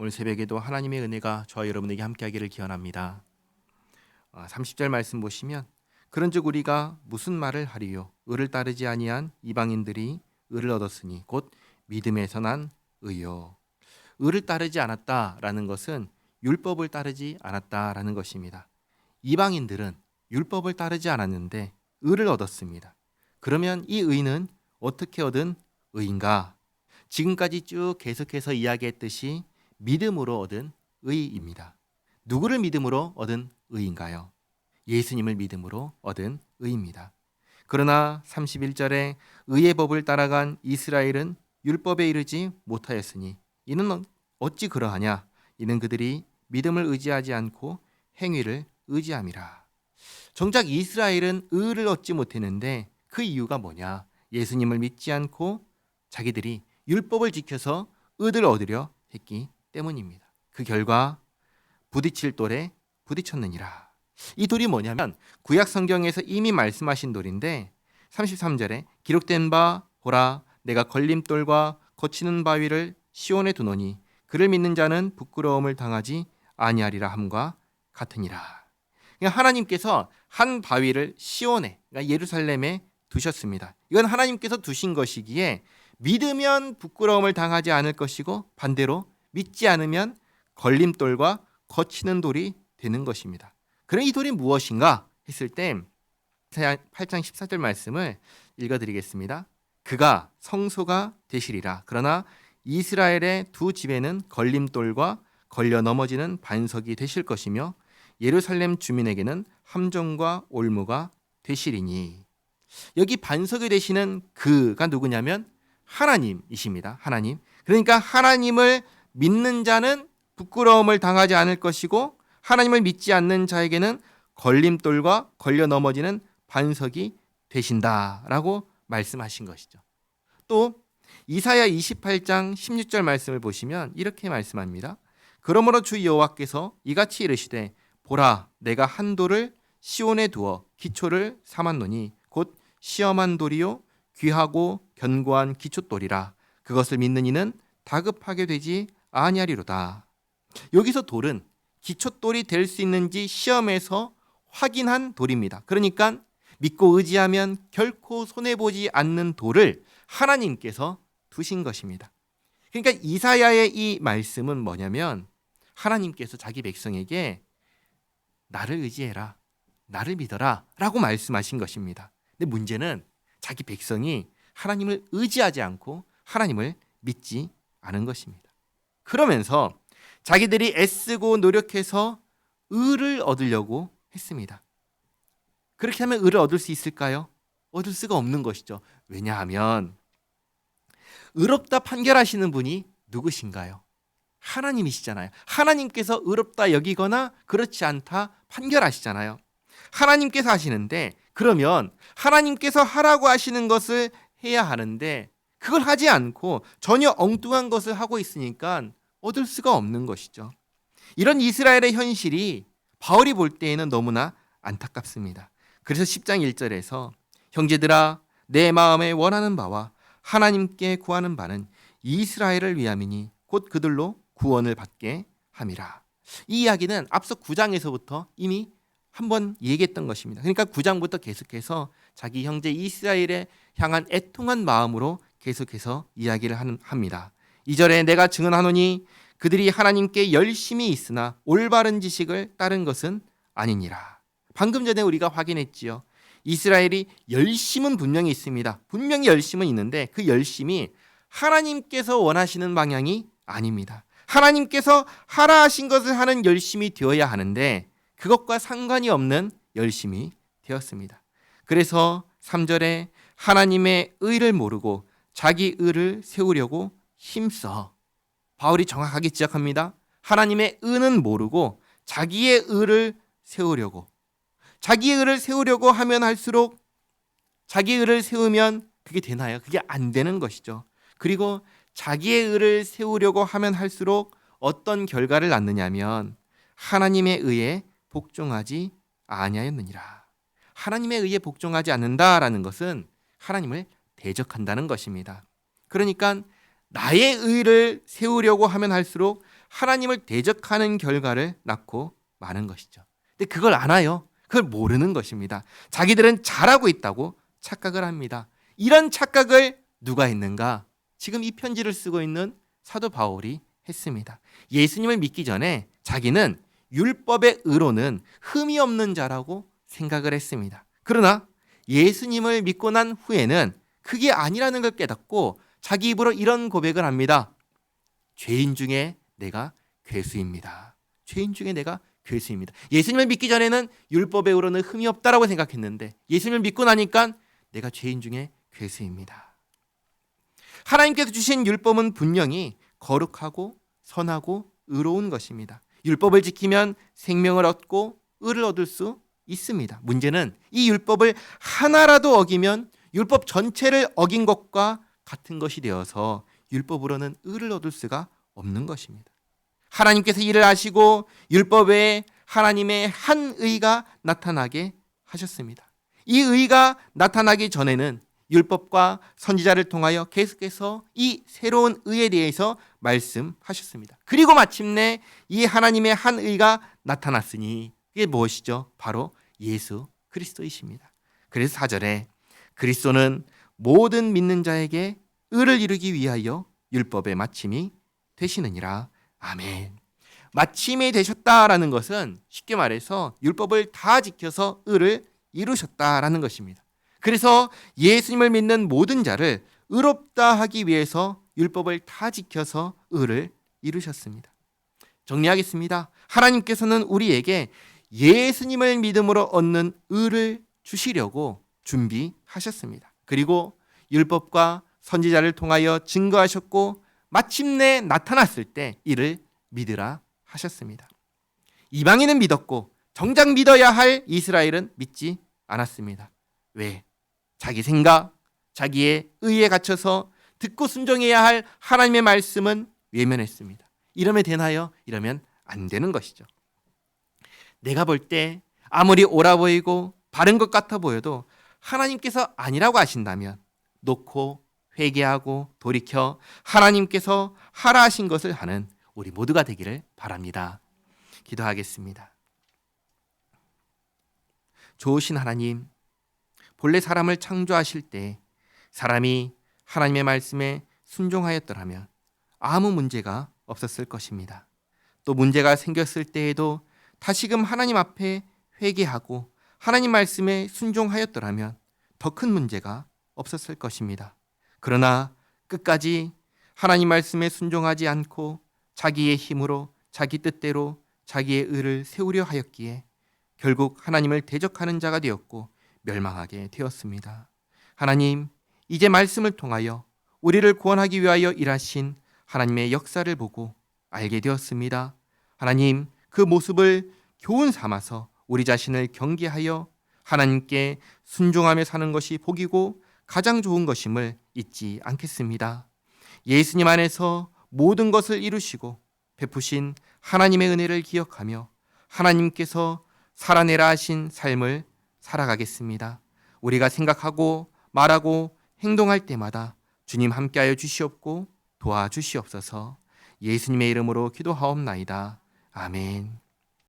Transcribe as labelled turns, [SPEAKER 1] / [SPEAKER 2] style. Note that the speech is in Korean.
[SPEAKER 1] 오늘 새벽에도 하나님의 은혜가 저와 여러분에게 함께하기를 기원합니다. 아, 30절 말씀 보시면 그런즉 우리가 무슨 말을 하리요 의를 따르지 아니한 이방인들이 의를 얻었으니 곧 믿음에서 난 의요. 의를 따르지 않았다라는 것은 율법을 따르지 않았다라는 것입니다. 이방인들은 율법을 따르지 않았는데 의를 얻었습니다. 그러면 이 의는 어떻게 얻은 의인가? 지금까지 쭉 계속해서 이야기했듯이 믿음으로 얻은 의입니다. 누구를 믿음으로 얻은 의인가요? 예수님을 믿음으로 얻은 의입니다. 그러나 31절에 의의 법을 따라간 이스라엘은 율법에 이르지 못하였으니 이는 어찌 그러하냐? 이는 그들이 믿음을 의지하지 않고 행위를 의지함이라. 정작 이스라엘은 의를 얻지 못했는데 그 이유가 뭐냐? 예수님을 믿지 않고 자기들이 율법을 지켜서 의를 얻으려 했기 때문입니다. 그 결과 부딪힐 돌에 부딪혔느니라. 이 돌이 뭐냐면 구약 성경에서 이미 말씀하신 돌인데 33절에 기록된 바 보라 내가 걸림돌과 거치는 바위를 시온에 두노니 그를 믿는 자는 부끄러움을 당하지 아니하리라 함과 같으니라. 그러니까 하나님께서 한 바위를 시온에 그러니까 예루살렘에 두셨습니다. 이건 하나님께서 두신 것이기에 믿으면 부끄러움을 당하지 않을 것이고 반대로 믿지 않으면 걸림돌과 거치는 돌이 되는 것입니다. 그럼 이 돌이 무엇인가 했을 때 8장 14절 말씀을 읽어드리겠습니다. 그가 성소가 되시리라. 그러나 이스라엘의 두 집에는 걸림돌과 걸려 넘어지는 반석이 되실 것이며 예루살렘 주민에게는 함정과 올무가 되시리니 여기 반석이 되시는 그가 누구냐면 하나님이십니다. 하나님. 그러니까 하나님을 믿는 자는 부끄러움을 당하지 않을 것이고 하나님을 믿지 않는 자에게는 걸림돌과 걸려 넘어지는 반석이 되신다라고 말씀하신 것이죠. 또 이사야 28장 16절 말씀을 보시면 이렇게 말씀합니다. 그러므로 주 여호와께서 이같이 이르시되 보라 내가 한 돌을 시온에 두어 기초를 삼았노니 곧 시험한 돌이요 귀하고 견고한 기초돌이라 그것을 믿는 이는 다급하게 되지 아니하리로다. 여기서 돌은 기초돌이 될 수 있는지 시험에서 확인한 돌입니다. 그러니까 믿고 의지하면 결코 손해 보지 않는 돌을 하나님께서 두신 것입니다. 그러니까 이사야의 이 말씀은 뭐냐면 하나님께서 자기 백성에게 나를 의지해라. 나를 믿어라 라고 말씀하신 것입니다. 근데 문제는 자기 백성이 하나님을 의지하지 않고 하나님을 믿지 않은 것입니다. 그러면서 자기들이 애쓰고 노력해서 의를 얻으려고 했습니다. 그렇게 하면 의를 얻을 수 있을까요? 얻을 수가 없는 것이죠. 왜냐하면 의롭다 판결하시는 분이 누구신가요? 하나님이시잖아요. 하나님께서 의롭다 여기거나 그렇지 않다 판결하시잖아요. 하나님께서 하시는데 그러면 하나님께서 하라고 하시는 것을 해야 하는데 그걸 하지 않고 전혀 엉뚱한 것을 하고 있으니까 얻을 수가 없는 것이죠. 이런 이스라엘의 현실이 바울이 볼 때에는 너무나 안타깝습니다. 그래서 10장 1절에서 형제들아 내 마음에 원하는 바와 하나님께 구하는 바는 이스라엘을 위함이니 곧 그들로 구원을 받게 함이라. 이 이야기는 앞서 9장에서부터 이미 한번 얘기했던 것입니다. 그러니까 9장부터 계속해서 자기 형제 이스라엘에 향한 애통한 마음으로 계속해서 이야기를 합니다. 2절에 내가 증언하노니 그들이 하나님께 열심히 있으나 올바른 지식을 따른 것은 아니니라. 방금 전에 우리가 확인했지요. 이스라엘이 열심은 분명히 있습니다. 분명히 열심은 있는데 그 열심이 하나님께서 원하시는 방향이 아닙니다. 하나님께서 하라 하신 것을 하는 열심이 되어야 하는데 그것과 상관이 없는 열심이 되었습니다. 그래서 3절에 하나님의 의를 모르고 자기 의를 세우려고 힘써 바울이 정확하게 지적합니다. 하나님의 의는 모르고 자기의 의를 세우려고 자기의 의를 세우려고 하면 할수록 자기의 의를 세우면 그게 되나요? 그게 안 되는 것이죠. 그리고 자기의 의를 세우려고 하면 할수록 어떤 결과를 낳느냐면 하나님의 의에 복종하지 아니하였느니라. 하나님의 의에 복종하지 않는다라는 것은 하나님을 대적한다는 것입니다. 그러니까 나의 의를 세우려고 하면 할수록 하나님을 대적하는 결과를 낳고 마는 것이죠. 근데 그걸 알아요. 그걸 모르는 것입니다. 자기들은 잘하고 있다고 착각을 합니다. 이런 착각을 누가 했는가? 지금 이 편지를 쓰고 있는 사도 바울이 했습니다. 예수님을 믿기 전에 자기는 율법의 의로는 흠이 없는 자라고 생각을 했습니다. 그러나 예수님을 믿고 난 후에는 그게 아니라는 걸 깨닫고 자기 입으로 이런 고백을 합니다. 죄인 중에 내가 괴수입니다. 죄인 중에 내가 괴수입니다. 예수님을 믿기 전에는 율법의 의로는 흠이 없다라고 생각했는데 예수님을 믿고 나니까 내가 죄인 중에 괴수입니다. 하나님께서 주신 율법은 분명히 거룩하고 선하고 의로운 것입니다. 율법을 지키면 생명을 얻고 의를 얻을 수 있습니다. 문제는 이 율법을 하나라도 어기면 율법 전체를 어긴 것과 같은 것이 되어서 율법으로는 의를 얻을 수가 없는 것입니다. 하나님께서 일을 하시고 율법 외에 하나님의 한 의가 나타나게 하셨습니다. 이 의가 나타나기 전에는 율법과 선지자를 통하여 계속해서 이 새로운 의에 대해서 말씀하셨습니다. 그리고 마침내 이 하나님의 한 의가 나타났으니 이게 무엇이죠? 바로 예수 그리스도이십니다. 그래서 사절에 그리스도는 모든 믿는 자에게 의를 이루기 위하여 율법의 마침이 되시느니라. 아멘. 마침이 되셨다라는 것은 쉽게 말해서 율법을 다 지켜서 의를 이루셨다라는 것입니다. 그래서 예수님을 믿는 모든 자를 의롭다 하기 위해서 율법을 다 지켜서 의를 이루셨습니다. 정리하겠습니다. 하나님께서는 우리에게 예수님을 믿음으로 얻는 의를 주시려고 준비하셨습니다. 그리고 율법과 선지자를 통하여 증거하셨고 마침내 나타났을 때 이를 믿으라 하셨습니다. 이방인은 믿었고 정작 믿어야 할 이스라엘은 믿지 않았습니다. 왜? 자기 생각, 자기의 의에 갇혀서 듣고 순종해야 할 하나님의 말씀은 외면했습니다. 이러면 되나요? 이러면 안 되는 것이죠. 내가 볼 때 아무리 옳아 보이고 바른 것 같아 보여도 하나님께서 아니라고 하신다면 놓고 회개하고 돌이켜 하나님께서 하라 하신 것을 하는 우리 모두가 되기를 바랍니다. 기도하겠습니다. 좋으신 하나님, 본래 사람을 창조하실 때 사람이 하나님의 말씀에 순종하였더라면 아무 문제가 없었을 것입니다. 또 문제가 생겼을 때에도 다시금 하나님 앞에 회개하고 하나님 말씀에 순종하였더라면 더 큰 문제가 없었을 것입니다. 그러나 끝까지 하나님 말씀에 순종하지 않고 자기의 힘으로 자기 뜻대로 자기의 의를 세우려 하였기에 결국 하나님을 대적하는 자가 되었고 멸망하게 되었습니다. 하나님, 이제 말씀을 통하여 우리를 구원하기 위하여 일하신 하나님의 역사를 보고 알게 되었습니다. 하나님, 그 모습을 교훈 삼아서 우리 자신을 경계하여 하나님께 순종하며 사는 것이 복이고 가장 좋은 것임을 잊지 않겠습니다. 예수님 안에서 모든 것을 이루시고 베푸신 하나님의 은혜를 기억하며 하나님께서 살아내라 하신 삶을 살아가겠습니다. 우리가 생각하고 말하고 행동할 때마다 주님 함께하여 주시옵고 도와주시옵소서 예수님의 이름으로 기도하옵나이다. 아멘.